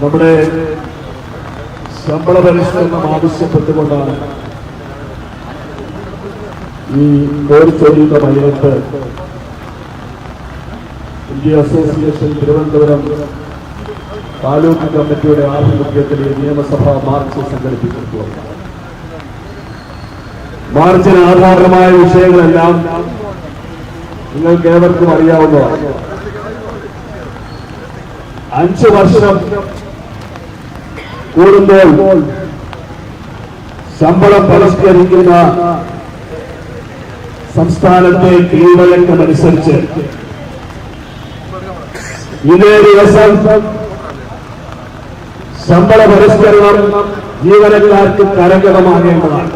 നമ്മുടെ ശമ്പള പരിഷ്കരണം ആവശ്യപ്പെട്ടുകൊണ്ടാണ് ഈ കോഴിച്ചോരിയുടെ മൈലത്ത് ഇന്ത്യ അസോസിയേഷൻ തിരുവനന്തപുരം താലൂക്ക് കമ്മിറ്റിയുടെ ആഭിമുഖ്യത്തിൽ നിയമസഭാ മാർച്ച് സംഘടിപ്പിച്ചിട്ടുള്ളത്. മാർച്ചിന് ആധാരമായ വിഷയങ്ങളെല്ലാം നിങ്ങൾക്ക് ഏവർക്കും അറിയാവുന്നതാണ്. അഞ്ചു വർഷം കൂടുമ്പോൾ ശമ്പളം പരിഷ്കരിക്കുന്ന സംസ്ഥാനത്തെ കീഴ്വഴക്കമനുസരിച്ച് ഇതേ ദിവസം ശമ്പള പരിഷ്കരണം ജീവനക്കാർക്ക് കരകടമാകേണ്ടതാണ്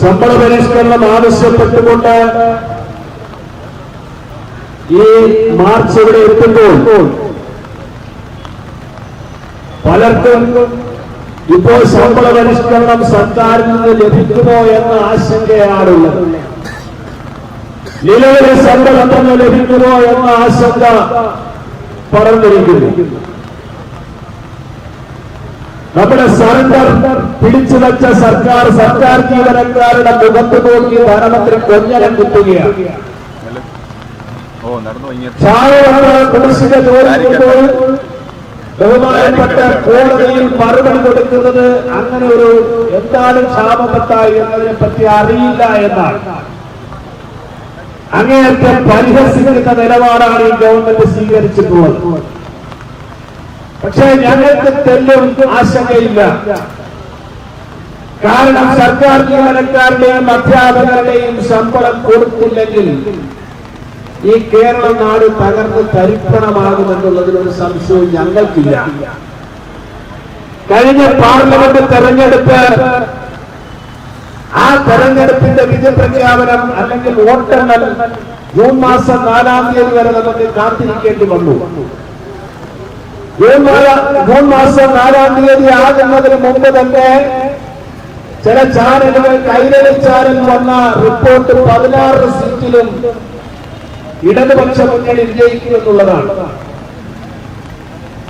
ശമ്പള പരിഷ്കരണം ആവശ്യപ്പെട്ടുകൊണ്ട് ഈ മാർച്ച് ഇവിടെ എത്തുമ്പോൾ പലർക്കും ഇപ്പോൾ ശമ്പള പരിഷ്കരണം സർക്കാരിൽ നിന്ന് ലഭിക്കുമോ എന്ന ആശങ്കയാണുള്ളത്. നിലവിലെ ശമ്പളം തന്നെ ലഭിക്കുമോ എന്ന ആശങ്ക പറഞ്ഞിരിക്കുന്നു നമ്മുടെ സറണ്ടർ പിടിച്ചു വെച്ച സർക്കാർ സർക്കാർ ജീവനക്കാരുടെ മുഖത്ത് നോക്കി ധനമന്ത്രി കൊഞ്ഞനം കുത്തുകയാണ്. ചായ കുടിശ്ശിക ചോദിക്കുമ്പോൾ ബഹുമാനപ്പെട്ട കോടതിയിൽ മറുപടി കൊടുക്കുന്നത് അങ്ങനെ ഒരു എന്താണ് ക്ഷാമപത്തായി എന്നതിനെ പറ്റി അറിയില്ല എന്നാണ്. അങ്ങേയറ്റം പരിഹസിക്കുന്ന നിലപാടാണ് ഈ ഗവൺമെന്റ് സ്വീകരിച്ചിട്ടുള്ളത്. പക്ഷേ ഞങ്ങൾക്ക് തെല്ലും ആശങ്കയില്ല. കാരണം സർക്കാർ ജീവനക്കാരുടെയും അധ്യാപകരുടെയും ശമ്പളം കൊടുത്തില്ലെങ്കിൽ ഈ കേരള നാട് തകർന്ന് തരിപ്പണമാകുമെന്നുള്ളതിലൊരു സംശയവും ഞങ്ങൾക്കില്ല. കഴിഞ്ഞ പാർലമെന്റ് തെരഞ്ഞെടുപ്പ് ആ തെരഞ്ഞെടുപ്പിന്റെ വിജയപ്രഖ്യാപനം അല്ലെങ്കിൽ വോട്ടെണ്ണൽ ജൂൺ മാസം നാലാം തീയതി വരെ നമുക്ക് കാത്തിരിക്കേണ്ടി വന്നു. ജൂൺ മാസം നാലാം തീയതി ആകുന്നതിന് മുമ്പ് തന്നെ ചില ചാനലുകൾ കൈരളി വന്ന റിപ്പോർട്ട് പതിനാറ് സീറ്റിലും ഇടതുപക്ഷ മുന്നണി വിജയിക്കും എന്നുള്ളതാണ്.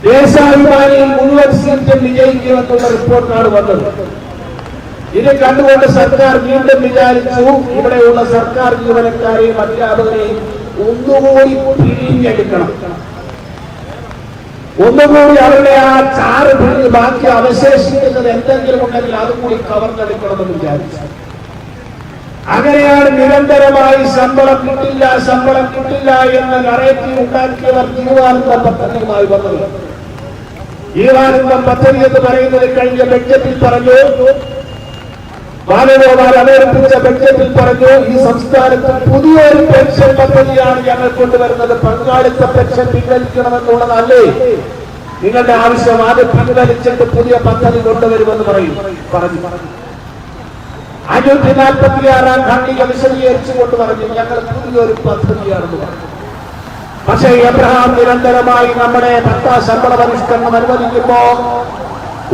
ദേശാഭിമാനിയിൽ മുഴുവൻ സീറ്റും വിജയിക്കുമെന്നുള്ള റിപ്പോർട്ടാണ് വന്നത്. ഇത് കണ്ടുകൊണ്ട് സർക്കാർ വീണ്ടും വിചാരിച്ചു ഇവിടെയുള്ള സർക്കാർ ജീവനക്കാരെയും അധ്യാപകരെയും ഒന്നുകൂടി പിരിഞ്ഞെടുക്കണം. ഒന്നുകൂടി അവരുടെ ആ ചാറ് ബാക്കി അവശേഷിക്കുന്നത് എന്തെങ്കിലും ഉണ്ടെങ്കിൽ അതും കൂടി കവർന്നെടുക്കണമെന്ന് വിചാരിച്ചു. അങ്ങനെയാണ് നിരന്തരമായി ശമ്പളം കിട്ടില്ല ശമ്പളം കിട്ടില്ല എന്ന നറേറ്റീവ് ഉണ്ടാക്കിയവർ ജീവാനന്ദ പദ്ധതിയുമായി വന്നത്. ജീവാനന്ദം പദ്ധതി എന്ന് പറയുന്നത് കഴിഞ്ഞ ബഡ്ജറ്റിൽ പറഞ്ഞു. ബാലഗോപാൽ അവതരിപ്പിച്ച ബഡ്ജറ്റിൽ പറഞ്ഞു. ഈ സംസ്ഥാനത്ത് പുതിയൊരു പെൻഷൻ പദ്ധതിയാണ് ഞങ്ങൾ കൊണ്ടുവരുന്നത്. പങ്കാളിത്ത പെൻഷൻ പിൻവലിക്കണമെന്നുള്ളതല്ലേ? നിങ്ങളുടെ ആവശ്യം അത് പിൻവലിച്ചിട്ട് പുതിയ പദ്ധതി കൊണ്ടുവരുമെന്ന് പറയും. പറഞ്ഞു. അഞ്ഞൂറ്റി നാൽപ്പത്തി ആറാം ഖണ്ഡിക വിശദീകരിച്ചുകൊണ്ട് പറഞ്ഞു ഞങ്ങൾ പുതിയൊരു പദ്ധതിയാണെന്ന് പറഞ്ഞു. പക്ഷേ എബ്രഹാം നിരന്തരമായി നമ്മുടെ ഭർത്താ ശമ്പള പരിഷ്കരണം അനുവദിക്കുമ്പോ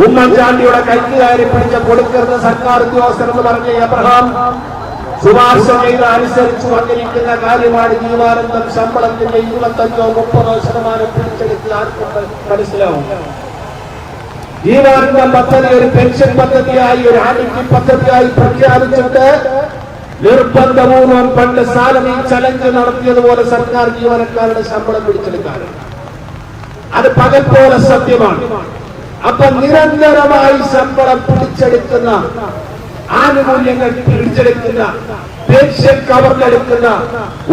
ഉമ്മൻചാണ്ടിയുടെ കൈക്ക് കയറി പിടിച്ച കൊടുക്കരുത് സർക്കാർ ഉദ്യോഗസ്ഥർ എന്ന് പറഞ്ഞ എബ്രഹാം ശുപാർശ ചെയ്ത് അനുസരിച്ചു വന്നിരിക്കുന്ന കാര്യമാണ് ജീവാനന്ദം ശമ്പളത്തിന്റെ ഇരുപത്തഞ്ചോ മുപ്പതോ ശതമാനം പിടിച്ചെടുത്ത് ആർക്കും മനസ്സിലാവും ജീവാനന്ദ പദ്ധതി ഒരു പെൻഷൻ പദ്ധതിയായി ഒരു ആരോഗ്യ പദ്ധതിയായി പ്രഖ്യാപിച്ചിട്ട് നിർബന്ധപൂർവം പണ്ട് സാലം ഈ ചലഞ്ച് നടത്തിയതുപോലെ സർക്കാർ ജീവനക്കാരുടെ ശമ്പളം പിടിച്ചെടുക്കാൻ അത് പകൽ പോലെ സത്യമാണ്. അപ്പൊ നിരന്തരമായി ശമ്പളം പിടിച്ചെടുക്കുന്ന ആനുകൂല്യങ്ങൾ പിടിച്ചെടുക്കുന്ന പെൻഷൻ കവർന്നെടുക്കുന്ന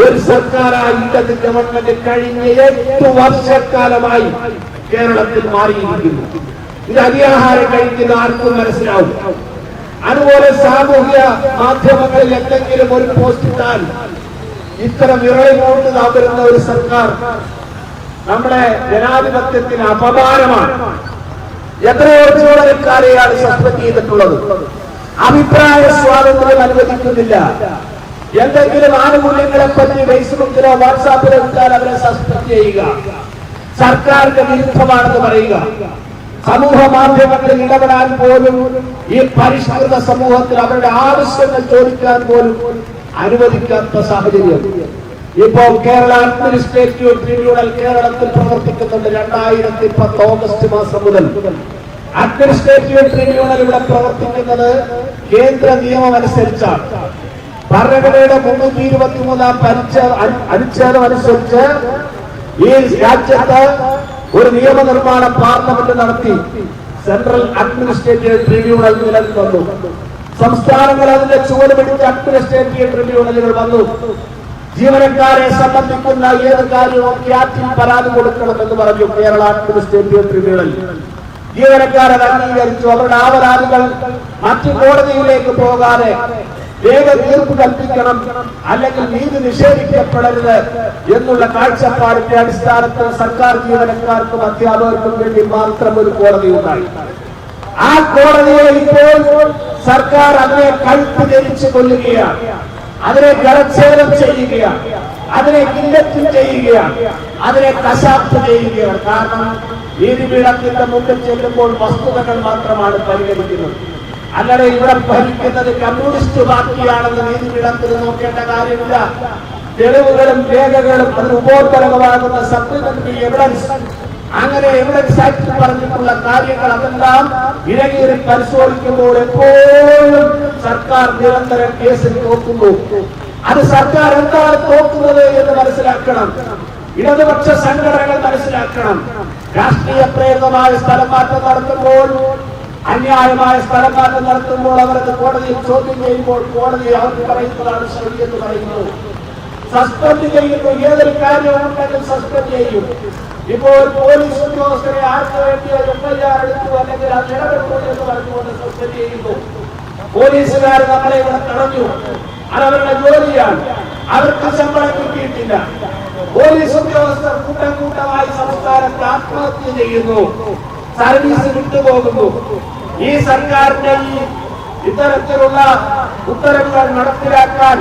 ഒരു സർക്കാരായി ഇടത് ഗവൺമെന്റ് കഴിഞ്ഞ എട്ട് വർഷക്കാലമായി കേരളത്തിൽ മാറിയിരിക്കുന്നു. ഇത് അരിയാഹാരം കഴിക്കുന്ന ആർക്കും മനസ്സിലാവും. അതുപോലെ സാമൂഹ്യ മാധ്യമങ്ങളിൽ എന്തെങ്കിലും ഒരു പോസ്റ്റ് ഇട്ടാൽ ഇത്തരം വിറളികൊണ്ട് വരുന്ന ഒരു സർക്കാർ നമ്മുടെ ജനാധിപത്യത്തിന് അപമാനമാണ്. എത്രയോ ജീവനക്കാരെയാണ് സസ്പെൻഡ് ചെയ്തിട്ടുള്ളത്. അഭിപ്രായ സ്വാതന്ത്ര്യം അനുവദിക്കുന്നില്ല. എന്തെങ്കിലും ആനുകൂല്യങ്ങളെ പറ്റി ഫേസ്ബുക്കിലോ വാട്സാപ്പിലോ ഇട്ടാൽ അവരെ സസ്പെൻഡ് ചെയ്യുക. സർക്കാരിന്റെ വിരുദ്ധമാണെന്ന് പറയുക. സമൂഹ മാധ്യമങ്ങളിൽ ഇടപെടാൻ പോലും ഈ പരിഷ്കൃത സമൂഹത്തിൽ അവരുടെ ആവശ്യങ്ങൾ ചോദിക്കാൻ പോലും അനുവദിക്കാത്ത സാഹചര്യം. ഇപ്പോൾ കേരള അഡ്മിനിസ്ട്രേറ്റീവ് ട്രിബ്യൂണൽ കേരളത്തിൽ പ്രവർത്തിക്കുന്നുണ്ട് രണ്ടായിരത്തി പത്ത് ഓഗസ്റ്റ് മാസം മുതൽ. അഡ്മിനിസ്ട്രേറ്റീവ് ട്രിബ്യൂണൽ ഇവിടെ പ്രവർത്തിക്കുന്നത് കേന്ദ്ര നിയമം അനുസരിച്ചാണ്. ഭരണഘടനയുടെ മുന്നൂറ്റി ഇരുപത്തി മൂന്നാം അനുച്ഛേദം അനുസരിച്ച് ഈ രാജ്യത്ത് ഒരു നിയമനിർമ്മാണ പാർലമെന്റ് നടത്തി സെൻട്രൽ അഡ്മിനിസ്ട്രേറ്റീവ് ട്രിബ്യൂണൽ നിലവിൽ വന്നു. സംസ്ഥാനങ്ങൾ അതിന്റെ ചുവട് പിടിച്ച് അഡ്മിനിസ്ട്രേറ്റീവ് ട്രിബ്യൂണലുകൾ വന്നു. ജീവനക്കാരെ സംബന്ധിക്കുന്ന ഏത് കാര്യവും ക്യാറ്റിൽ പരാതി കൊടുക്കണമെന്ന് പറഞ്ഞു കേരള അഡ്മിനിസ്ട്രേറ്റീവ് ട്രിബ്യൂണൽ. ജീവനക്കാരെ അംഗീകരിച്ചു. അവരുടെ ആവരാതികൾ മറ്റു കോടതിയിലേക്ക് പോകാതെ വേഗ തീർപ്പ് കൽപ്പിക്കണം അല്ലെങ്കിൽ നീതി നിഷേധിക്കപ്പെടരുത് എന്നുള്ള കാഴ്ചപ്പാടിന്റെ അടിസ്ഥാനത്തിൽ സർക്കാർ ജീവനക്കാർക്കും അധ്യാപകർക്കും വേണ്ടി മാത്രം ഒരു കോടതി ഉണ്ടായി. ആ കോടതിയെ ഇപ്പോൾ സർക്കാർ അതിനെ കഴുത്ത് ധരിച്ചു കൊല്ലുകയാണ്. അതിനെ ജലച്ഛേദം ചെയ്യുകയാണ്. അതിനെ കില്ലറ്റും ചെയ്യുകയാണ്. അതിനെ കശാപ്പ് ചെയ്യുകയാണ്. കാരണം നീതിപീഠത്തിന്റെ മുമ്പിൽ ചെല്ലുമ്പോൾ വസ്തുതകൾ മാത്രമാണ് പരിഗണിക്കുന്നത്. അല്ലാതെ ഇവിടെ ഭരിക്കുന്നത് കമ്മ്യൂണിസ്റ്റ് പാർട്ടിയാണെന്ന് നീതി നീതിപീഠത്തിൽ നോക്കേണ്ട കാര്യമില്ല. തെളിവുകളും രേഖകളും അതിന് ഉപോത്ബലകമാകുന്ന സപ്ലിമെന്ററി എവിഡൻസ് അങ്ങനെ എവിഡൻസ് ആക്ട് പറഞ്ഞിട്ടുള്ള കാര്യങ്ങൾ അതെല്ലാം ഇഴകീറി പരിശോധിക്കുമ്പോൾ എപ്പോഴും സർക്കാർ നിരന്തരം കേസിൽ നോക്കുന്നു അത് സർക്കാർ എന്താണ് നോക്കുന്നത് എന്ന് മനസ്സിലാക്കണം. ഇടതുപക്ഷ സംഘടനകൾ മനസ്സിലാക്കണം. രാഷ്ട്രീയ പ്രേരിതമായ സ്ഥലം മാറ്റം നടത്തുമ്പോൾ അന്യായമായ സ്ഥലമാറ്റം നടത്തുമ്പോൾ അവരത് കോടതിയിൽ ചോദ്യം ചെയ്യുമ്പോൾ കോടതി അവർക്ക് പറയുന്നതാണ് ശരി എന്ന് പറയുന്നു. സസ്പെൻഡ് ചെയ്യുന്നു. ഏതൊരു കാര്യവും ഉണ്ടെങ്കിൽ സസ്പെൻഡ് ചെയ്യും. ഇപ്പോൾ പോലീസ് ഉദ്യോഗസ്ഥരെ ആർക്ക് വേണ്ടി എഫ്ഐആർ എടുത്തു അല്ലെങ്കിൽ അത് ഇടപെട്ടു എന്ന് പറഞ്ഞുകൊണ്ട് സസ്പെൻഡ് ചെയ്യുന്നു. പോലീസുകാർ നമ്മളെ ഇവിടെ തടഞ്ഞു. അതവരുടെ ജോലിയാണ്. അവർക്ക് ശമ്പളം കിട്ടിയിട്ടില്ല. പോലീസ് ഉദ്യോഗസ്ഥർ കൂട്ടം കൂട്ടമായി സംസ്ഥാനത്ത് ആത്മഹത്യ ചെയ്യുന്നു. സർവീസ് വിട്ടുപോകുന്നു. ഈ സർക്കാരിന്റെ ഈ ഇത്തരത്തിലുള്ള ഉത്തരവുകൾ നടപ്പിലാക്കാൻ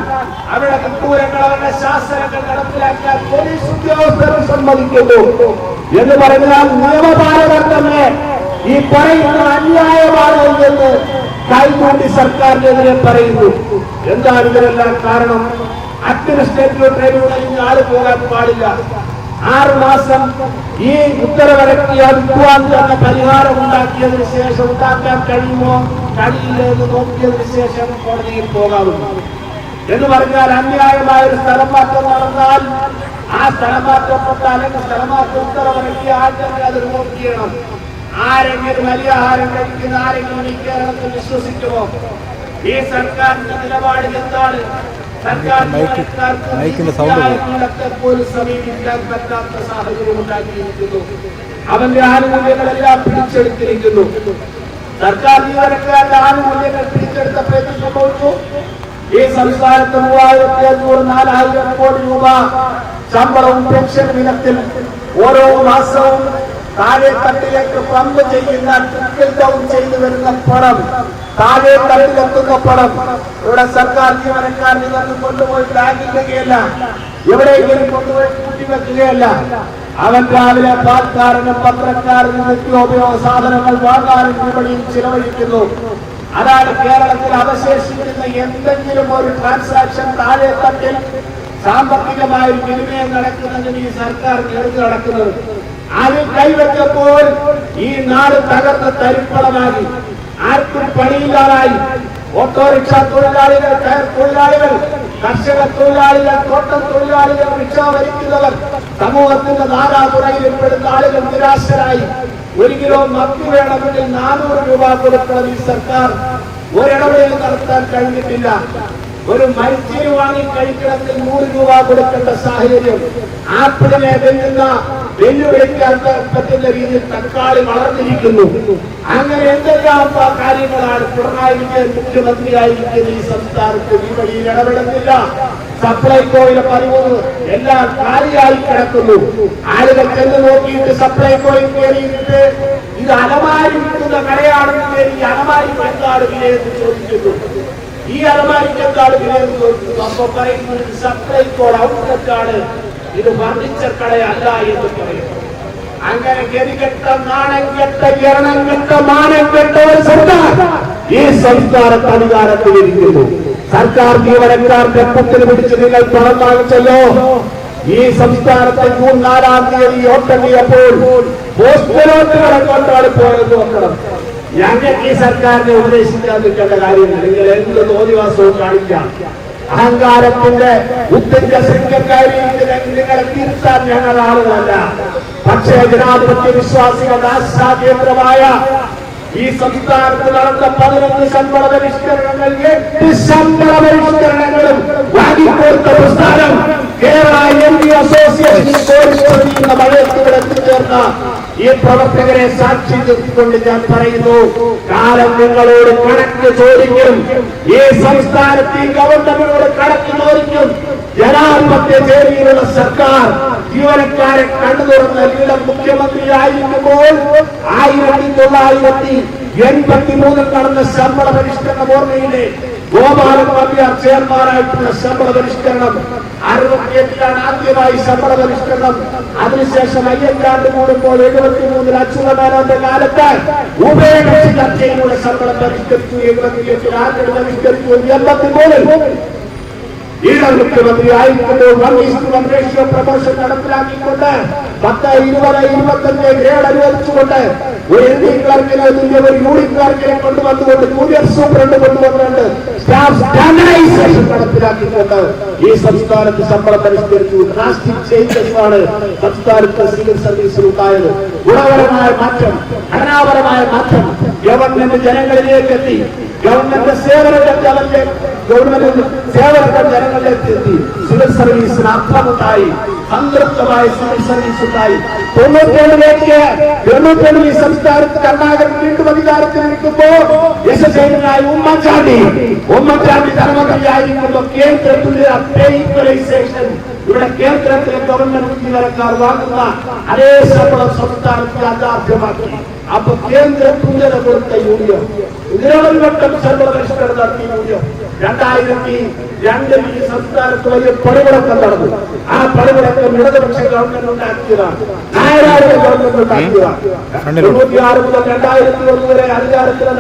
അവരുടെ കൃത്തൂരങ്ങൾ അവരുടെ ശാസ്ത്രങ്ങൾ നടപ്പിലാക്കാൻ പോലീസ് ഉദ്യോഗസ്ഥർ സമ്മതിക്കുന്നു. എന്ന് പറഞ്ഞാൽ നിയമപാലകർ തന്നെ ഈ പറയുന്ന അന്യായമാണ് എന്ന് കൈകൂട്ടി സർക്കാരിനെതിരെ പറയുന്നു. എന്താണ് ഇതിനെല്ലാം കാരണം? അഡ്മിനിസ്ട്രേറ്റീവ് ട്രൈബ്യൂണലിൽ ആൾ പോകാൻ പാടില്ല. ആറ് മാസം ഈ ഉത്തരവിറക്കിയ വിദ്വാൻ എന്ന പരിഹാരം ഉണ്ടാക്കിയതിനു ശേഷം ഉണ്ടാക്കാൻ കഴിയുമോ? കഴിയില്ല എന്ന് നോക്കിയതിനു ശേഷം കോടതിയിൽ പോകാവുന്നു എന്ന് പറഞ്ഞാൽ അന്യായമായ ഒരു സ്ഥലം മാറ്റം നടന്നാൽ ആ സ്ഥലം മാറ്റപ്പെട്ട അല്ലെങ്കിൽ സ്ഥലമാറ്റ ഉത്തരവിറക്കിയ ആൾ തന്നെ അത് റിമോട്ട് ചെയ്യണം ആരെങ്കിലും വലിയ ആഹാരം കഴിക്കുന്ന ആരെങ്കിലും ഈ കേരളത്തിൽ വിശ്വസിക്കുമോ? ഈ സർക്കാരിന്റെ നിലപാടിൽ എന്താണ്? മൈക്ക്- സൗണ്ട് അവന്റെ ആനുകൂല്യങ്ങളെല്ലാം പിടിച്ചെടുത്തിരിക്കുന്നു. സർക്കാർ ജീവനക്കാരുടെ ആനുകൂല്യങ്ങൾ പിടിച്ചെടുത്തപ്പോൾ എന്ത് സംഭവിച്ചു. ഈ സംസ്ഥാനത്ത് മൂവായിരത്തി അഞ്ഞൂറ് നാലായിരം കോടി രൂപ ശമ്പളവും പെൻഷൻ ഇനത്തിൽ ഓരോ മാസവും താഴെ തട്ടിലേക്ക് പമ്പ് ചെയ്യുന്ന ട്രിക്കിൾ ഡൗൺ ചെയ്തു വരുന്ന പണം താഴെ തട്ടിലെത്തുന്ന പണം ഇവിടെ സർക്കാർ ജീവനക്കാർ നിന്ന് കൊണ്ടുപോയി ബാങ്കിക്കുകയല്ല എവിടെയെങ്കിലും കൊണ്ടുപോയി കൂട്ടിവെക്കുകയല്ല. അവൻ രാവിലെ പാൽക്കാരനും പത്രക്കാരനും നിത്യോപയോഗ സാധനങ്ങൾ വാങ്ങാനും വിപണിയിൽ ചിലവഴിക്കുന്നു. അതാണ് കേരളത്തിൽ അവശേഷിക്കുന്ന എന്തെങ്കിലും ഒരു ട്രാൻസാക്ഷൻ താഴെ തട്ടിൽ സാമ്പത്തികമായ ഒരു വിനിമയം നടക്കുന്നതിന് ഈ സർക്കാർ എഴുതി നടക്കുന്നത്. അതിൽ കൈവച്ചപ്പോൾ ഈ നാട് തകർന്ന തരിപ്പണമാകി ആർക്കും പണിയില്ലാതായി. ഓട്ടോറിക്ഷ തൊഴിലാളികൾ കയർ തൊഴിലാളികൾ കർഷക തൊഴിലാളികൾ തോട്ടം തൊഴിലാളികൾ റിക്ഷ വരിക്കുന്നവർ സമൂഹത്തിന്റെ നാലാതുറയിലും പെടുന്ന ആളുകൾ നിരാശരായി. ഒരു കിലോ മത്തി വേണമെങ്കിൽ നാനൂറ് രൂപ കൊടുക്കണം ഈ സർക്കാർ. ഒരിടപെടൽ നടത്താൻ കഴിഞ്ഞിട്ടില്ല. ഒരു മരിച്ചീര് വാങ്ങി കഴിക്കണമെങ്കിൽ നൂറ് രൂപ കൊടുക്കേണ്ട സാഹചര്യം ആപ്പിളിനെ വെല്ലുന്ന വെല്ലുവിളിക്കാൻ പറ്റുന്ന രീതിയിൽ തക്കാളി വളർന്നിരിക്കുന്നു അങ്ങനെ എന്തെല്ലാം കാര്യങ്ങളാണ് പിണറായി വിജയൻ മുഖ്യമന്ത്രിയായിരിക്കുന്ന ഈ സംസ്ഥാനത്ത് ഈ വഴിയിൽ ഇടപെടുന്നില്ല? സപ്ലൈകോയിലെ പതിമൂന്ന് എല്ലാം കാലിയായി കിടക്കുന്നു. ആളുകൾ ചെന്ന് നോക്കിയിട്ട് സപ്ലൈകോയിൽ കയറിയിട്ട് ഇത് അലമാരി വിൽക്കുന്ന കടയാണെന്ന് കയറി ഈ അലമാരിക്ക് എന്താണ് വിലയെന്ന് ചോദിക്കുന്നു. ഈ അലമാരിക്ക് എന്താണ് വിലയെന്ന് ചോദിക്കുന്നു? അപ്പൊ പറയുന്നത് സപ്ലൈകോ ഔട്ട്ലെറ്റ് ഔട്ട്ലെറ്റാണ്. ഇത് വർദ്ധിച്ച കടയല്ല എന്ന് പറയുന്നു അങ്ങനെ ഗതികെട്ട നാണം കെട്ട എണ്ണം കെട്ട മാനം കെട്ട ഒരു സർക്കാർ ഈ സംസ്ഥാനത്ത് അധികാരത്തിലിരിക്കുന്നു. സർക്കാർ ജീവനക്കാർ ഘട്ടത്തിൽ പിടിച്ച് നിങ്ങൾ പണം വാങ്ങിച്ചല്ലോ. ഈ സംസ്ഥാനത്തെ ജൂൺ നാലാം തീയതി വോട്ടെണ്ണിയപ്പോൾ പോസ്റ്റലോട്ടുകളെ കൊണ്ടാണ് പോയത് നോക്കണം. ഞങ്ങൾക്ക് ഈ സർക്കാരിനെ ഉപദേശിക്കാൻ നിൽക്കേണ്ട കാര്യമില്ല. നിങ്ങൾ എന്ത് തോന്നിവാസവും കാണിക്കാം. അഹങ്കാരത്തിന്റെ ഉദ്ദേശ ശൃംഖക്കാരി നിങ്ങളെ തിരുത്താൻ ഞങ്ങൾ ആളുകളല്ല. പക്ഷേ ജനാധിപത്യ വിശ്വാസികളുടെ ആശാകേന്ദ്രമായ ഈ സംസ്ഥാനത്ത് നടന്ന പതിനൊന്ന് ശമ്പള പരിഷ്കരണങ്ങൾ എട്ട് ശമ്പള പരിഷ്കരണങ്ങളും വാങ്ങിക്കൊടുത്ത പ്രസ്ഥാനം Kerala M P association Kozhikode മഴയത്തുകൾ എത്തിച്ചേർന്ന ഈ പ്രവർത്തകരെ സാക്ഷി നിർത്തിക്കൊണ്ട് ഞാൻ പറയുന്നു കാലം നിങ്ങളോട് കണക്ക് ചോദിക്കും ഈ സംസ്ഥാനത്ത് ഗവൺമെന്റിനോട് കണക്ക് ചോദിക്കും. ജനാധിപത്യ ചേരിയിലുള്ള സർക്കാർ ജീവനക്കാരെ കണ്ണു തുറന്ന് ലീലം മുഖ്യമന്ത്രിയായിരിക്കുമ്പോൾ ആയിരത്തി തൊള്ളായിരത്തി എൺപത്തി മൂന്നിൽ നടന്ന ശമ്പള പരിഷ്കരണ ഓർമ്മയിലെ ഗോപാലൻ നമ്പ്യാർ ചെയർമാനായിട്ടുള്ള ശമ്പള പരിഷ്കരണം. അറുപത്തിയെട്ടിലാണ് ആദ്യമായി ശമ്പള പരിഷ്കരണം. അതിനുശേഷം അയ്യക്കാണ്ട് കൂടുമ്പോൾ എഴുപത്തി മൂന്നിൽ അച്യുതമേനോന്റെ കാലത്ത് ഉഭയകക്ഷി ചർച്ചയിലൂടെ ശമ്പളം പരിഷ്കരിച്ചു എഴുപത്തിയെട്ടിൽ ആദ്യം പരിഷ്കരിച്ചു എൺപത്തി മൂന്നിൽ ഈഴ മുഖ്യമന്ത്രി ആയിരിക്കുമ്പോൾ one is to one ratio promotion നടപ്പിലാക്കിക്കൊണ്ട് പത്ത് ഇരുപത് ഇരുപത്തഞ്ച് ഗ്രേഡ് അനുവദിച്ചുകൊണ്ട് ഒരു എൽ ഡി ക്ലർക്കിനെ തുല്യ ഒരു യൂണിറ്റ് ക്ലർക്കിനെ കൊണ്ടുവന്നുകൊണ്ട് ജൂനിയർ സൂപ്രണ്ട് കൊണ്ടുവന്നുകൊണ്ട് സ്റ്റാഫ് സ്റ്റാൻഡേർഡൈസേഷൻ നടപ്പിലാക്കിക്കൊണ്ട് ഈ സംസ്ഥാനത്ത് ശമ്പളം പരിഷ്കരിച്ചു. ഡ്രാസ്റ്റിക് ചേഞ്ചസ് ആണ് സംസ്ഥാനത്ത് സിവിൽ സർവീസിൽ ഉണ്ടായത്. ഗുണപരമായ മാറ്റം ഘടനാപരമായ മാറ്റം ഗവൺമെന്റ് ജനങ്ങളിലേക്ക് എത്തി. ഗവൺമെന്റ് സേവന ജനങ്ങളിലേക്ക് ഗവൺമെന്റ് സേവനങ്ങൾ ജനങ്ങളിലേക്ക് എത്തി. സിവിൽ സർവീസിന് അർത്ഥമുണ്ടായി. സംതൃപ്തമായ സിവിൽ സർവീസ് ഉണ്ടായി. തൊണ്ണൂറ്റേഴിലേക്ക് തൊണ്ണൂറ്റേഴിൽ ഈ സംസ്ഥാനത്ത് കർണാടകം വീണ്ടും അധികാരത്തിൽ നിൽക്കുമ്പോൾ യശസ്വരനായ ഉമ്മൻചാണ്ടി. ഉമ്മൻചാണ്ടി ധർമ്മമന്ത്രിയായിരിക്കുമ്പോൾ കേന്ദ്രത്തിന്റെ ഈക്വലൈസേഷൻ ഇവിടെ കേന്ദ്രത്തിലെ ഗവൺമെന്റ് ജീവനക്കാർ വാങ്ങുന്ന അതേ ശമ്പളം സംസ്ഥാനത്ത് യാഥാർത്ഥ്യമാക്കി. അപ്പൊ കേന്ദ്ര തുല്യത കൊടുത്ത യൂണിയൻ. നിരവധി വട്ടം ശമ്പള പരിഷ്കരണം നടത്തിയ യൂണിയൻ. രണ്ടായിരത്തി രണ്ടിൽ ഈ സംസ്ഥാനത്ത് വലിയ പണിമുടക്കം നടന്നു. ആ പണിമുടക്കം ഇടതുപക്ഷ ഗവൺമെന്റ് ഉണ്ടാക്കിയതാണ്. നായരാരുടെ ഗവൺമെന്റ് ഉണ്ടാക്കിയതാണ്. തൊണ്ണൂറ്റിയാറ് മുതൽ രണ്ടായിരത്തി ഒന്ന് വരെ അധികാരത്തിലെ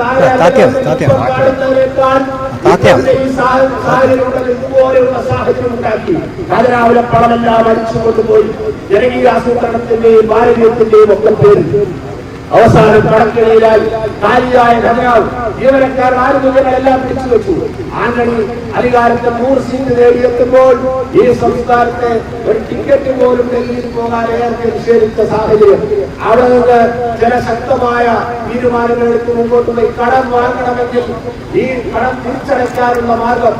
ഈ സാഹചര്യമുണ്ടെങ്കിൽ ഇതുപോലെയുള്ള സാഹചര്യം ഉണ്ടാക്കി. അതിരാവിലെ പണമെല്ലാം അടിച്ചു കൊണ്ടുപോയി ജനകീയ ആസൂത്രണത്തിന്റെയും ഭാരതീയത്തിന്റെയും ഒക്കെ പേരിൽ. അവസാനം കടക്കിടയിലായി കാലിയായ ധനയാവ് ജീവനക്കാരൻ ആരും ആനുകൂല്യങ്ങളെല്ലാം പിടിച്ചു വെച്ചു ആന്റണി അധികാരത്തെ നൂറ് സീറ്റ് നേടിയെത്തുമ്പോൾ ഈ സംസ്ഥാനത്തെ ഒരു ടിക്കറ്റ് പോലും ഡൽഹിയിൽ പോകാൻ ഏറെ നിഷേധിച്ച സാഹചര്യം. അവിടെ നിന്ന് ചില ശക്തമായ തീരുമാനങ്ങൾ എടുത്ത് മുമ്പോട്ട് പോയി കടം വാങ്ങണമെങ്കിൽ ഈ കടം തിരിച്ചടയ്ക്കാനുള്ള മാർഗം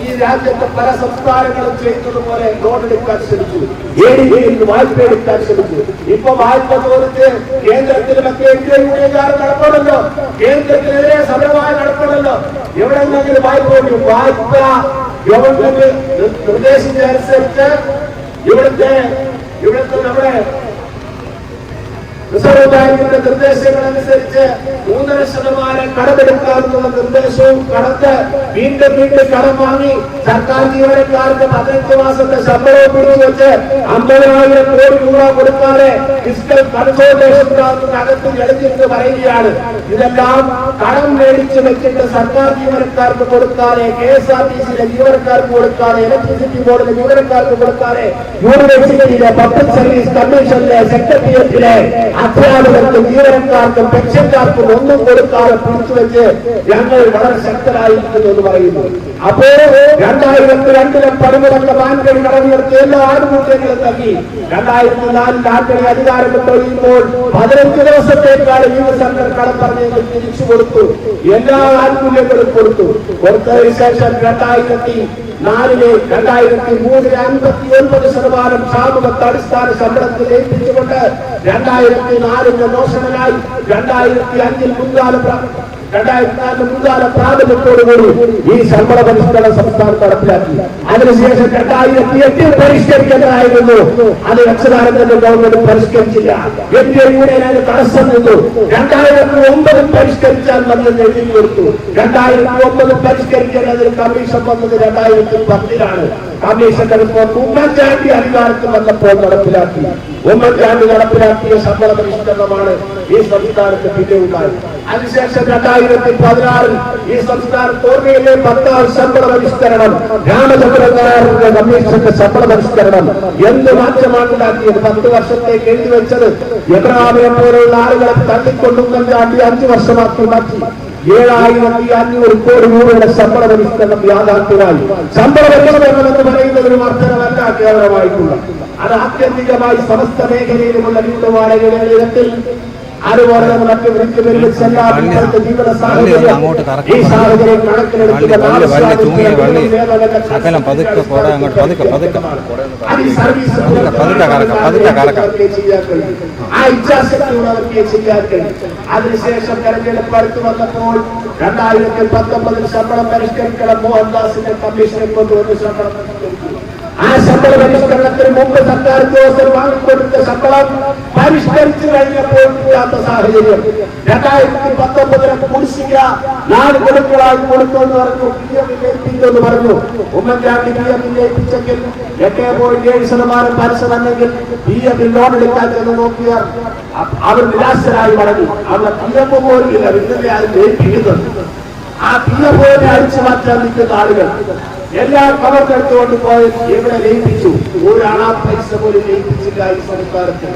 ഈ രാജ്യത്തെ പല സംസ്ഥാനങ്ങളും ചെയ്യുന്നതുപോലെ ലോൺ എടുക്കാൻ ശ്രമിച്ചു. ഏടിയിൽ വായ്പ എടുക്കാൻ ശ്രമിച്ചു. ഇപ്പൊ വായ്പ തോന്നിച്ച് കേന്ദ്രത്തിലുമൊക്കെ ഇന്ത്യ യൂണിയൻകാർ നടക്കണമല്ലോ കേന്ദ്രത്തിനെതിരെ സമരമായി നടക്കണമല്ലോ എവിടെന്നെങ്കിലും വായ്പ കൊടുക്കും വായ്പ ഗവൺമെന്റ് നിർദ്ദേശിച്ചനുസരിച്ച് ഇവിടുത്തെ ഇവിടുത്തെ നമ്മുടെ റിസർവ് ബാങ്കിന്റെ നിർദ്ദേശങ്ങൾ അനുസരിച്ച് മൂന്നര ശതമാനം കടമെടുക്കാമെന്നുള്ള നിർദ്ദേശവും കടത്ത് വീണ്ടും വീണ്ടും കടം വാങ്ങി സർക്കാർ ജീവനക്കാർക്ക് പതിനഞ്ച് മാസത്തെ ശമ്പളവും പിടിച്ചു വെച്ച് അമ്പതിനായിരം കോടി രൂപ കൊടുക്കാതെ ഫിസിക്കൽ കൺസോൾട്ടേഷൻ അകത്ത് എഴുതിയിട്ട് പറയുകയാണ്. ഇതെല്ലാം കടം മേടിച്ച് വെച്ചിട്ട് സർക്കാർ ജീവനക്കാർക്ക് കൊടുക്കാതെ കെ എസ് ആർ ടി സിയിലെ ജീവനക്കാർക്ക് കൊടുക്കാതെ ഇലക്ട്രിസിറ്റി ബോർഡിലെ ജീവനക്കാർക്ക് കൊടുക്കാതെ യൂണിവേഴ്സിറ്റിയിലെ പബ്ലിക് സർവീസ് കമ്മീഷനിലെ സെക്രട്ടേറിയറ്റിലെ അധ്യാപകർക്കും ജീവനക്കാർക്കും പെൻഷൻകാർക്കും ഒന്നും കൊടുക്കാതെ പിടിച്ചു വെച്ച് ഞങ്ങൾ വളരെ ശക്തരായിരിക്കുന്നു എന്ന് പറയുന്നു. അപ്പോൾ രണ്ടായിരത്തി രണ്ടിലെ പടിമുടക്ക ആന്റണി കടന്നുയർത്തി എല്ലാ ആനുകൂല്യങ്ങളും നൽകി രണ്ടായിരത്തി നാലിൽ ആന്റണി അധികാരം കൊണ്ടുവരുമ്പോൾ പതിനഞ്ച് ദിവസത്തേക്കാൾ യുവസംഘം കടം പറഞ്ഞത് തിരിച്ചു കൊടുത്തു. എല്ലാ ആനുകൂല്യങ്ങളും കൊടുത്തു. കൊടുത്തതിന് ശേഷം രണ്ടായിരത്തി നാലിലെ രണ്ടായിരത്തി മൂന്നിലെ അൻപത്തി ഒൻപത് ശതമാനം സാമൂഹത്തെ അടിസ്ഥാന ശമ്പളത്തിൽ ഏൽപ്പിച്ചുകൊണ്ട് രണ്ടായിരത്തി നാലിന്റെ മോഷണനായി രണ്ടായിരത്തി അഞ്ചിൽ മുൻകാല രണ്ടായിരത്തി നാലിന് മുൻകാല പ്രാബല്യത്തോടുകൂടി ഈ ശമ്പള പരിഷ്കരണം സംസ്ഥാനം നടപ്പിലാക്കി. അതിനുശേഷം രണ്ടായിരത്തി എട്ടിൽ പരിഷ്കരിക്കേണ്ടതായിരുന്നു. അത് രക്ഷകാലത്തിന്റെ ഗവൺമെന്റ് പരിഷ്കരിച്ചില്ല. യൂണിയൻ അതിന് തടസ്സം നിന്നു. രണ്ടായിരത്തി ഒമ്പതിൽ പരിഷ്കരിച്ചാൽ മതിയെന്ന് എഴുതി കൊടുത്തു രണ്ടായിരത്തി ഒമ്പതിൽ പരിഷ്കരിക്കേണ്ടതിന് കമ്മീഷൻ വന്നത് രണ്ടായിരത്തി പത്തിലാണ്. കമ്മീഷന്റെ റിപ്പോർട്ട് ഉമ്മൻചാണ്ടി അധികാരത്തിൽ വന്നപ്പോൾ നടപ്പിലാക്കി. ഉമ്മൻചാണ്ടി നടപ്പിലാക്കിയ ശമ്പള പരിഷ്കരണമാണ് ഈ സംസ്ഥാനത്ത് പിന്നെ ഉണ്ടായത് അതിനുശേഷം രണ്ടായിരത്തി പതിനാറിൽ ഈ സംസ്ഥാനത്ത് ഓർമ്മയിലെ പത്താം ശമ്പള പരിഷ്കരണം. രാമചന്ദ്രനായരുടെ കമ്മീഷന്റെ ശമ്പള പരിഷ്കരണം. എന്ത് മാറ്റമാണ് ഉണ്ടാക്കിയത്? പത്ത് വർഷത്തേക്ക് എഴുതി വെച്ചത് എബ്രഹാമിനെ പോലെയുള്ള ആളുകളെ തള്ളിക്കൊണ്ടും കണ്ടാണ്ടി അഞ്ചു വർഷമാക്കി മാറ്റി. ഏഴായിരത്തി അഞ്ഞൂറ് കോടി രൂപയുടെ ശമ്പള പരിഷ്കരണം യാഥാർത്ഥ്യമായി. ശമ്പള പരിഷ്കരണം എന്ന് പറയുന്നത് ഒരു വർധനമല്ല കേവലമായിട്ടുള്ള. അത് ആത്യന്തികമായി സമസ്ത മേഖലയിലുമുള്ള വീട്ടുവാടകയുടെ അതുപോലെ തന്നെ മറ്റ് വൃത്തിപരിമിച്ചെല്ലാ വീടുകളുടെ ജീവിത സാഹചര്യം ഈ സാഹചര്യം. വേതന പതുക്കെ പോടാ, അങ്ങോട്ട് പതുക്കെ, പതുക്കെ. പതുക്കെ, കറക്കാം, പതുക്കെ കറക്കാം. അവർക്ക്. ആ ഇച്ഛാശക്തിയുള്ളവർക്ക് ചെയ്യാൻ കഴിയും അതിനുശേഷം തെരഞ്ഞെടുപ്പ് അടുത്ത് വന്നപ്പോൾ രണ്ടായിരത്തി പത്തൊമ്പതിൽ ശമ്പളം പരിഷ്കരിക്കണം മോഹൻദാസിന്റെ കമ്മീഷനെ കൊണ്ടുവന്ന് ശമ്പളം പരിഷ്കരിച്ചു ആ ശമ്പള പരിഷ്കരണത്തിന് മുമ്പ് സർക്കാർ ഉദ്യോഗസ്ഥർ വാങ്ങിക്കൊടുത്ത ശമ്പളം പരിഷ്കരിച്ചു കഴിഞ്ഞപ്പോൾ ഇല്ലാത്ത സാഹചര്യം. രണ്ടായിരത്തി പത്തൊമ്പതിലെ കുടിശ്ശിക നാല് കൊടുക്കളായി കൊടുത്തു എന്ന് പറഞ്ഞു. പി എം ഏൽപ്പിക്കുമെന്ന് പറഞ്ഞു. ഉമ്മൻചാണ്ടി പി എം വിജയിപ്പിച്ചെങ്കിൽ എട്ട് പോയിന്റ് ഏഴ് ശതമാനം പലിശ തന്നെങ്കിൽ പി എമ്മിൽ ലോൺ എടുക്കാൻ ചെന്ന് നോക്കിയാൽ അവർ നിരാശരായി മടങ്ങി. അവിടെ പി എം പോലും ഇല്ല. ഇന്നലെ ആരും ഏൽപ്പിക്കുന്നത് ആ പിയ പോലെ അടിച്ചു മാറ്റാൻ നിൽക്കുന്ന ആളുകൾ. എല്ലാ കവർക്കെടുത്തുകൊണ്ട് പോയി ഇവിടെ ലയിപ്പിച്ചു? ഒരു അണാ പൈസ പോലും ലയിപ്പിച്ചില്ല ഈ സംസ്ഥാനത്ത്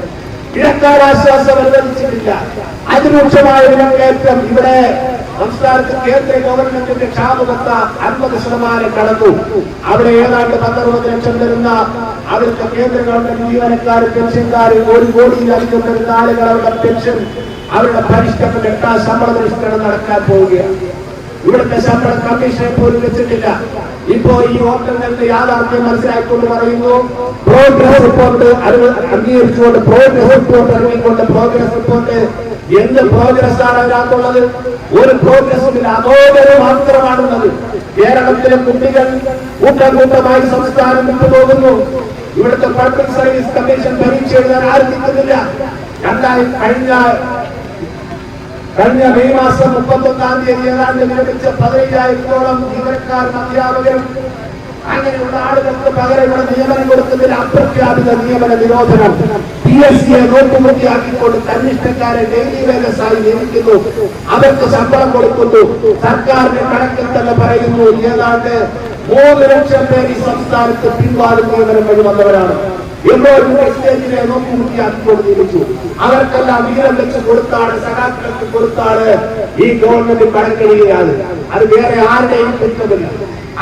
ഇടക്കാരാശ്വാസം അനുവദിച്ചിട്ടില്ല. അതിരൂക്ഷമായ വിലക്കയറ്റം ഇവിടെ സംസ്ഥാനത്ത് കേന്ദ്ര ഗവൺമെന്റിന്റെ ക്ഷാമബത്ത അൻപത് ശതമാനം കടന്നു. അവിടെ ഏതാണ്ട് പത്തറുപത് ലക്ഷം വരുന്ന അവർക്ക് കേന്ദ്ര ഗവൺമെന്റ് ജീവനക്കാർ പെൻഷൻകാർ ഒരു കോടിയിലധികം വരുന്ന ആളുകൾ അവരുടെ പെൻഷൻ അവരുടെ പരിഷ്കരണം എട്ടാം ശമ്പള പരിഷ്കരണം നടക്കാൻ പോവുകയാണ്. ഇവിടുത്തെ ശമ്പള കമ്മീഷനെ പോലും വെച്ചിട്ടില്ല. ഇപ്പോ ഈ വോട്ടറിന്റെ യാഥാർത്ഥ്യം മനസ്സിലാക്കിക്കൊണ്ട് പറയുന്നു പ്രോഗ്രസ് റിപ്പോർട്ട് അംഗീകരിച്ചുകൊണ്ട് പ്രോഗ്രസ് റിപ്പോർട്ട് ഇറങ്ങിക്കൊണ്ട് പ്രോഗ്രസ് റിപ്പോർട്ട് എന്ത് പ്രോഗ്രസ് ആണ് അതിനകത്തുള്ളത്? ഒരു പ്രോഗ്രസിന്റെ അധോഗതി മാത്രമാണുള്ളത് കേരളത്തിലെ കുട്ടികൾ കൂട്ടം കൂട്ടമായി സംസ്ഥാനം വിട്ടുപോകുന്നു. ഇവിടുത്തെ പബ്ലിക് സർവീസ് കമ്മീഷൻ പരീക്ഷ എഴുതാൻ ആരും കിട്ടുന്നില്ല രണ്ടായി കഴിഞ്ഞ കഴിഞ്ഞ മെയ് മാസം മുപ്പത്തൊന്നാം തീയതി ഏതാണ്ട് വിരമിച്ച പതിനയ്യായിരത്തോളം ജീവനക്കാരും അധ്യാപകരും അങ്ങനെയുള്ള ആളുകൾക്ക് പകരം ഇവിടെ നിയമനം കൊടുക്കുന്നതിൽ അപ്രഖ്യാപിത നിയമന നിരോധനം പി എസ് സിയെ നോക്കുമുട്ടിയാക്കിക്കൊണ്ട് തന്നിഷ്ടക്കാരെ ഡെയിലി വേലസായി നിയമിക്കുന്നു. അവർക്ക് ശമ്പളം കൊടുക്കുന്നു. സർക്കാരിന്റെ കണക്കിൽ തന്നെ പറയുന്നു ഏതാണ്ട് മൂന്ന് ലക്ഷം പേർ ഈ സംസ്ഥാനത്ത് പിൻവാതിൽ നിയമനം വഴി വന്നവരാണ്. എംബ്രോയിഡറി എക്സ്ചേഞ്ചിനെ നോക്കുമുട്ടിയാക്കിക്കൊണ്ട് നിയമിച്ചു അവർക്കെല്ലാം വീരം വെച്ച് കൊടുത്താണ് സഖാക്കൾക്ക് കൊടുത്താണ് ഈ ഗവൺമെന്റ് കണക്കെഴുതിയത് അത് വേറെ ആരുടെയും കുറ്റമില്ല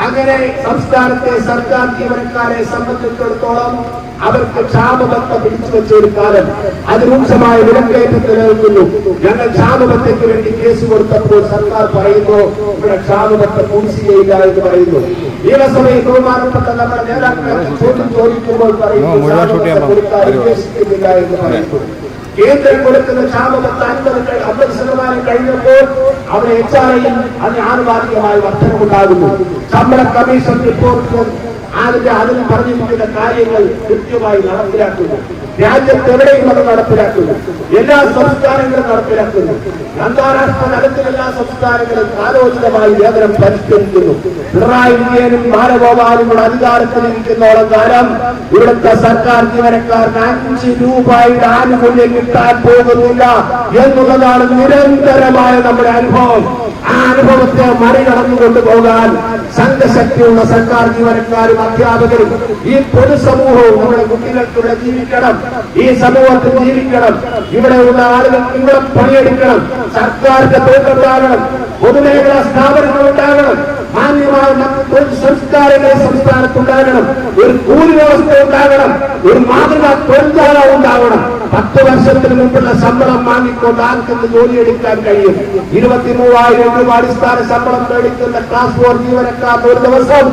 അങ്ങനെ സംസ്ഥാനത്തെ സർക്കാർ ജീവനക്കാരെ സംബന്ധിച്ചിടത്തോളം അവർക്ക് ക്ഷാമബത്ത പിടിച്ചു വെച്ച ഒരു കാലം അതിരൂക്ഷമായ വിലക്കയറ്റം നിലനിൽക്കുന്നു. ഞങ്ങൾ ക്ഷാമബത്തയ്ക്ക് വേണ്ടി കേസ് കൊടുത്തപ്പോൾ സർക്കാർ പറയുന്നു ഇവിടെ ക്ഷാമബത്ത കുടിശ്ശികയില്ല എന്ന് പറയുന്നു. നിയമസഭയിൽ ബഹുമാനപ്പെട്ട നമ്മുടെ നേതാക്കളെ ചോദ്യം ചോദിക്കുമ്പോൾ പറയുന്നു മുഴുവൻ ഷൂട്ട് ചെയ്യാൻ ക്ഷാമബത്ത കൊടുക്കാൻ എന്ന് പറയുന്നു കേന്ദ്രം കൊടുക്കുന്ന ക്ഷാമബത്ത അൻപത് അമ്പത് ശതമാനം കഴിഞ്ഞപ്പോൾ അവിടെ എച്ച് ആർ ഐയിൽ അതിന് ആനുപാതികമായ വർധനമുണ്ടാകുന്നു ശമ്പള കമ്മീഷൻ റിപ്പോർട്ടിലും അതിന്റെ അതിൽ പറഞ്ഞിരിക്കുന്ന കാര്യങ്ങൾ കൃത്യമായി നടപ്പിലാക്കുന്നു. രാജ്യത്ത് എവിടെയും അത് നടപ്പിലാക്കുന്നു? എല്ലാ സംസ്ഥാനങ്ങളും നടപ്പിലാക്കുന്നു. അന്താരാഷ്ട്ര തലത്തിൽ എല്ലാ സംസ്ഥാനങ്ങളും കാലോചിതമായി വേതനം പരിഷ്കരിക്കുന്നു. പിണറായി വിജയനും ബാലഗോപാലും കൂടെ അധികാരത്തിലിരിക്കുന്നോളം കാലം ഇവിടുത്തെ സർക്കാർ ജീവനക്കാർ അഞ്ച് രൂപയുടെ ആനുകൂല്യം കിട്ടാൻ പോകുന്നില്ല എന്നുള്ളതാണ് നിരന്തരമായ നമ്മുടെ അനുഭവം. ആ അനുഭവത്തെ മറികടന്നുകൊണ്ട് പോകാൻ സംഘശക്തിയുള്ള സർക്കാർ ജീവനക്കാരും അധ്യാപകരും ഈ പൊതുസമൂഹവും നമ്മുടെ കുട്ടികൾക്കിവിടെ ജീവിക്കണം. ഈ സമൂഹത്തിൽ ജീവിക്കണം. ഇവിടെയുള്ള ആളുകൾ ഇവിടെ പണിയെടുക്കണം. സർക്കാരിന്റെ തൊഴിലുണ്ടാകണം പൊതുമേഖലാ സ്ഥാപനങ്ങൾ ഉണ്ടാകണം. മാന്യമായ സംസ്കാരങ്ങൾ സംസ്ഥാനത്തുണ്ടാകണം. ഒരു കൂലി വ്യവസ്ഥ ഉണ്ടാകണം. ഒരു മാതൃകാ തൊഴിൽശാല ഉണ്ടാകണം. പത്ത് വർഷത്തിന് മുമ്പുള്ള ശമ്പളം വാങ്ങിക്കൊണ്ട് ആർക്കെന്ന് ജോലിയെടുക്കാൻ കഴിയും. ഇരുപത്തി മൂവായിരം രൂപ അടിസ്ഥാന ശമ്പളം മേടിക്കുന്ന ക്ലാസ് ഫോർ ജീവനക്കാർ ഒരു ദിവസം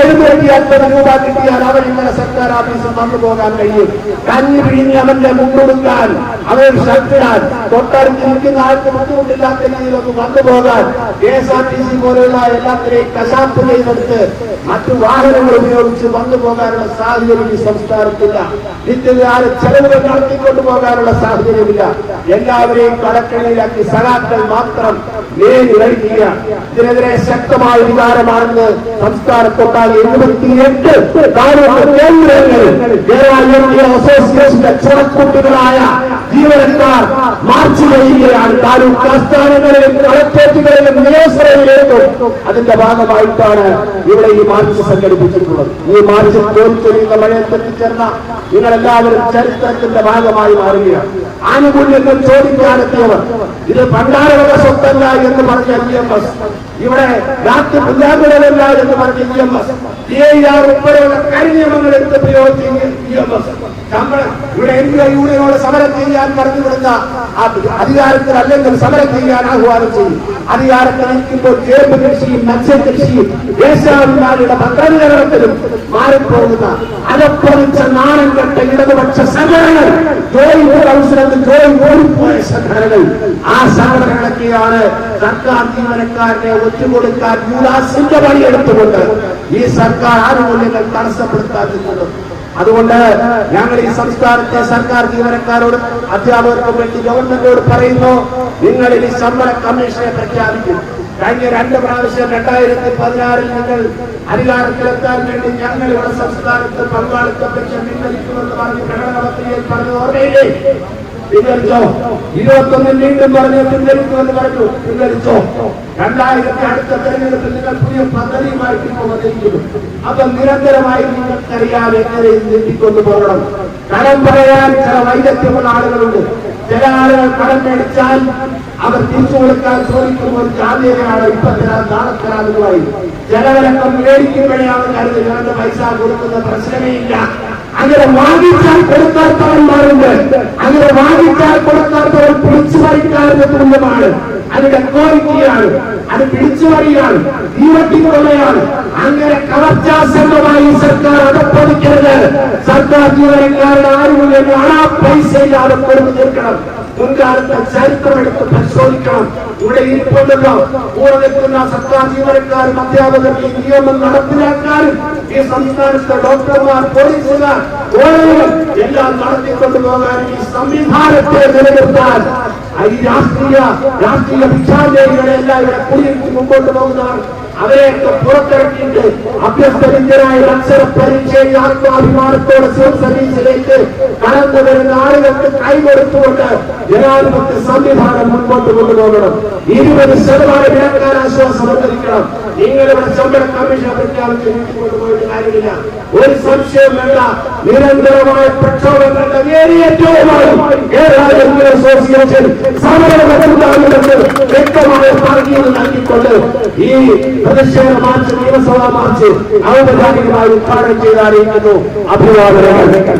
എഴുന്നൂറ്റി അൻപത് രൂപ കിട്ടിയാൽ അവൻ ഇങ്ങനെ സർക്കാർ ഓഫീസിൽ വന്നു പോകാൻ കഴിയും. കഞ്ഞി പിഴിഞ്ഞ് അവന്റെ മുണ്ടുകൊടുക്കാൻ അവൻ ഷർട്ടിടാൻ തൊട്ടടുത്ത് നിൽക്കുന്ന ആൾക്ക് ബുദ്ധിമുട്ടില്ലാത്ത രീതിയിൽ ഒന്ന് വന്നു പോകാൻ K S R T C പോലെയുള്ള എല്ലാത്തിനെയും കശാപ്പ് ചെയ്തെടുത്ത് മറ്റു വാഹനങ്ങൾ ഉപയോഗിച്ച് വന്നു പോകാനുള്ള സാഹചര്യം ഈ സംസ്ഥാനത്തില്ല. നിത്യകാല ചെലവുകൾ നടത്തിക്കൊണ്ടു പോകാനുള്ള സാഹചര്യമില്ല. എല്ലാവരെയും കടക്കണിയിലാക്കി സഖാക്കൾ മാത്രം നേരി കഴിക്കുക ഇതിനെതിരെ ശക്തമായ വികാരമാണെന്ന് സംസ്ഥാനത്തൊട്ടാകെ എഴുപത്തിയെട്ട് കേരള അസോസിയേഷന്റെ ചുണക്കുട്ടികളായ ജീവനക്കാർ മാർച്ച് ചെയ്യുകയാണ് താലൂക്ക് ആസ്ഥാനങ്ങളിലും കളക്ടറേറ്റുകളിലും നിയമസഭയിലേക്കും അതിന്റെ ഭാഗമായിട്ടാണ് ഇവിടെ ഈ മാർച്ച് സംഘടിപ്പിച്ചിട്ടുള്ളത്. ഈ മാർച്ച് കോരിച്ചൊരിയുന്ന മഴയത്തെത്തിച്ചേർന്ന നിങ്ങളെല്ലാവരും ചരിത്രത്തിന്റെ ഭാഗമായി മാറുകയാണ്. ആനുകൂല്യങ്ങൾ ചോദിക്കാനെത്തിയവർ ഇത് ഭണ്ഡാരവക സ്വത്തല്ല എന്ന് പറഞ്ഞ ഇ എം എസ്. ഇവിടെ രാത്രി പുല്ലാകുടലല്ല എന്ന് പറഞ്ഞ E M S. D I R ഉൾപ്പെടെയുള്ള കരിനിയമങ്ങൾ എടുത്ത് പ്രയോഗിച്ച ഇ എം എസ് നമ്മൾ ഇവിടെ ഡി യൂണിയനോട് സമരം ചെയ്യാൻ പറഞ്ഞു വിടുന്ന അധികാരത്തിൽ അല്ലെങ്കിൽ സമരം ചെയ്യാൻ ആഹ്വാനം ചെയ്യും. അധികാരത്തിൽ നിൽക്കുമ്പോൾ ചേമ്പ് കൃഷിയും മത്സ്യകൃഷിയും ദേശാഭിമാനിയുടെ ഭദ്രനികരണത്തിലും മാറിപ്പോകുന്ന അലപ്പൊളിച്ച നാണം കെട്ട ഇടതുപക്ഷ സംഘടനകൾ ജോയിന്റ് കൗൺസിലെന്ന് എന്ന് ജോയി ഓടിപ്പോയ സംഘടനകൾ. ആ സംഘടനകളൊക്കെയാണ് സർക്കാർ ജീവനക്കാരനെ ഒറ്റുകൊടുക്കാൻ യുവദാസിന്റെ പണിയെടുത്തുകൊണ്ട് ഈ സർക്കാർ ആനുകൂല്യങ്ങൾ തടസ്സപ്പെടുത്താതിരുന്നത്. അതുകൊണ്ട് ഞങ്ങൾ ഈ സംസ്ഥാനത്തെ സർക്കാർ ജീവനക്കാരോടും അധ്യാപകർക്കും വേണ്ടി ഗവൺമെന്റിനോട് പറയുന്നു നിങ്ങൾ ഇനി ശമ്പള കമ്മീഷനെ പ്രഖ്യാപിക്കും. കഴിഞ്ഞ രണ്ട് പ്രാവശ്യം രണ്ടായിരത്തി പതിനാറിൽ നിങ്ങൾ അധികാരത്തിലെത്താൻ വേണ്ടി ഞങ്ങൾ ഇവിടെ സംസ്ഥാനത്ത് പങ്കാളിത്തം വെച്ച് പിൻവലിക്കുമെന്ന് പറഞ്ഞ് പ്രകടന പത്രികയിൽ പറഞ്ഞു ഓർമ്മയില്ലേ? പിൻവലിച്ചോ ഇരുപത്തൊന്നിൽ വീണ്ടും പറഞ്ഞു പിൻവലിക്കുമെന്ന് പറഞ്ഞു. പിൻവലിച്ചോ രണ്ടായിരത്തി അടുത്ത തെരഞ്ഞെടുപ്പിൽ നിങ്ങൾ പുതിയ പദ്ധതിയുമായിട്ട് വന്നിരിക്കുന്നു അപ്പൊ നിരന്തരമായി നിങ്ങൾക്കറിയാം എങ്ങനെ നീട്ടിക്കൊണ്ടു പോകണം. കടം പറയാൻ ചില വൈദഗ്ധ്യമുള്ള ആളുകളുണ്ട്. ചില ആളുകൾ കടം മേടിച്ചാൽ അവർ തിരിച്ചു കൊടുക്കാൻ ചോദിക്കുമ്പോൾ ഒരു ജാമ്യതയാണ് ഇപ്പൊ തരാൻ നാളെ തരാമെന്ന് പറയും ചിലവരൊക്കെ മേടിക്കുമ്പോഴാണ് കരുതി ഞങ്ങളുടെ പൈസ കൊടുക്കുന്ന പ്രശ്നമേ ഇല്ല. അങ്ങനെ വാങ്ങിച്ചാൽ കൊടുക്കാത്തവന്മാരുണ്ട് അങ്ങനെ വാങ്ങിച്ചാൽ കൊടുക്കാത്തവൻ പിടിച്ചു പറിക്കാരുടെ തുല്യമാണ് അതിന്റെ ക്വാളിറ്റിയാണ് അത് പിടിച്ചുപറിയാണ് തീവട്ടിക്കൊള്ളയാണ് അങ്ങനെ കവർച്ചാസംഘമായി സർക്കാർ അടപ്പൊതിക്കരുത് സർക്കാർ ജീവനക്കാരുടെ ആനുകൂല്യങ്ങൾ ആ പൈസ കൊടുത്തു തീർക്കണം. മുൻകാലത്തെ ചരിത്രമെടുത്ത് പരിശോധിക്കണം. ഇവിടെ ഇരിപ്പുണ്ടല്ലോ. കൂടെ നിൽക്കുന്ന സർക്കാർ ജീവനക്കാരും അധ്യാപകരും ഈ നിയമം നടപ്പിലാക്കാനും ഈ സംസ്ഥാനത്തെ ഡോക്ടർമാർ പോലീസുകാർ ഓരോരും എല്ലാം നടത്തിക്കൊണ്ടുപോകാനും ഈ സംവിധാനത്തെ നിലനിർത്താൻ ഈ രാഷ്ട്രീയ രാഷ്ട്രീയ ഭിക്ഷാന്തേരികളെ എല്ലാം ഇവിടെ കുടിയിരുത്തി മുമ്പോട്ട് പോകുന്നവർ അവരെയൊക്കെ പുറത്തിറക്കിയിട്ട് അഭ്യസ്തവിദ്യരായ അക്ഷര പരീക്ഷയിൽ ആത്മാഭിമാനത്തോടെ സിവിൽ സർവീസിലേക്ക് കടന്നു വരുന്ന ആളുകൾക്ക് കൈകൊടുത്തുകൊണ്ട് ജനാധിപത്യ സംവിധാനം മുൻപോട്ട് കൊണ്ടുപോകണം. ഇരുപത് ശതമാനം ഇടക്കാർ ആശ്വാസം അനുവദിക്കണം നിങ്ങളിവിടെ ശമ്പള കമ്മീഷൻ പ്രഖ്യാപിച്ച് നീട്ടിക്കൊണ്ടുപോയിട്ട് കാര്യമില്ല. ഒരു സംശയം വേണ്ട. നിരന്തരമായ പ്രക്ഷോഭങ്ങളുടെ അസോസിയേഷൻ സമരമെന്ന് വ്യക്തമായ താക്കീത് നൽകിക്കൊണ്ട് ഈ പ്രതിഷേധ മാർച്ച് നിയമസഭാ മാർച്ച് ഔപചാരികമായി ഉദ്ഘാടനം ചെയ്ത് അറിയിക്കുന്നു അഭിവാദനങ്ങൾ